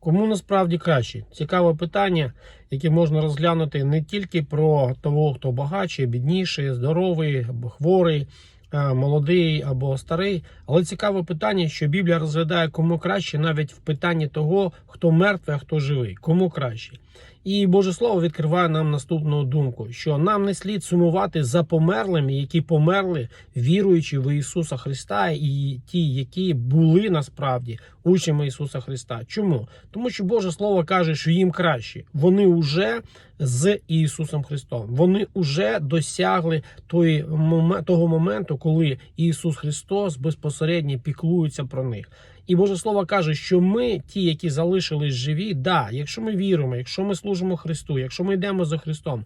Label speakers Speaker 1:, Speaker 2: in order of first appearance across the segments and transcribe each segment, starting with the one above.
Speaker 1: Кому насправді краще? Цікаве питання, яке можна розглянути не тільки про того, хто багатший, бідніший, здоровий хворий, молодий або старий. Але цікаве питання, що Біблія розглядає кому краще, навіть в питанні того, хто мертвий, а хто живий, кому краще. І Боже Слово відкриває нам наступну думку: що нам не слід сумувати за померлими, які померли, віруючи в Ісуса Христа, і ті, які були насправді учнями Ісуса Христа. Чому? Тому що Боже Слово каже, що їм краще. Вони вже з Ісусом Христом. Вони вже досягли того моменту, коли Ісус Христос безпосередньо піклується про них. І Боже Слово каже, що ми, ті, які залишились живі, да, якщо ми віримо, якщо ми служимо Христу, якщо ми йдемо за Христом,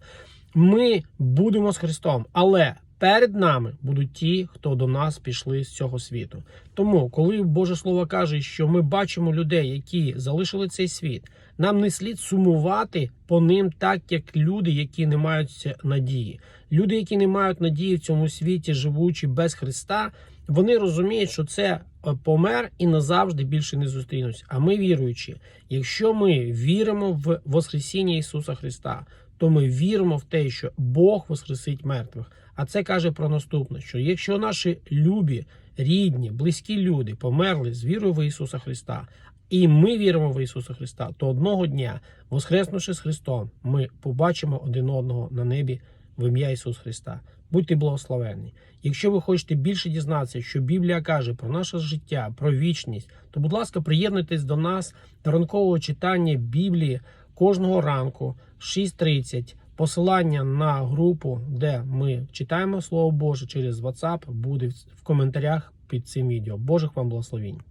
Speaker 1: ми будемо з Христом, але перед нами будуть ті, хто до нас пішли з цього світу. Тому, коли Боже Слово каже, що ми бачимо людей, які залишили цей світ, нам не слід сумувати по ним, так як люди, які не мають надії. Люди, які не мають надії в цьому світі, живучи без Христа, вони розуміють, що це е, помер і назавжди більше не зустрінуться. А ми віруючи, якщо ми віримо в Воскресіння Ісуса Христа, то ми віримо в те, що Бог воскресить мертвих. А це каже про наступне: що якщо наші любі, рідні, близькі люди померли з вірою в Ісуса Христа, і ми віримо в Ісуса Христа, то одного дня, воскреснувши з Христом, ми побачимо один одного на небі в ім'я Ісуса Христа. Будьте благословенні. Якщо ви хочете більше дізнатися, що Біблія каже про наше життя, про вічність, то, будь ласка, приєднуйтесь до нас до ранкового читання Біблії кожного ранку в 6.30. Посилання на групу, де ми читаємо Слово Боже через WhatsApp, буде в коментарях під цим відео. Божих вам благословінь.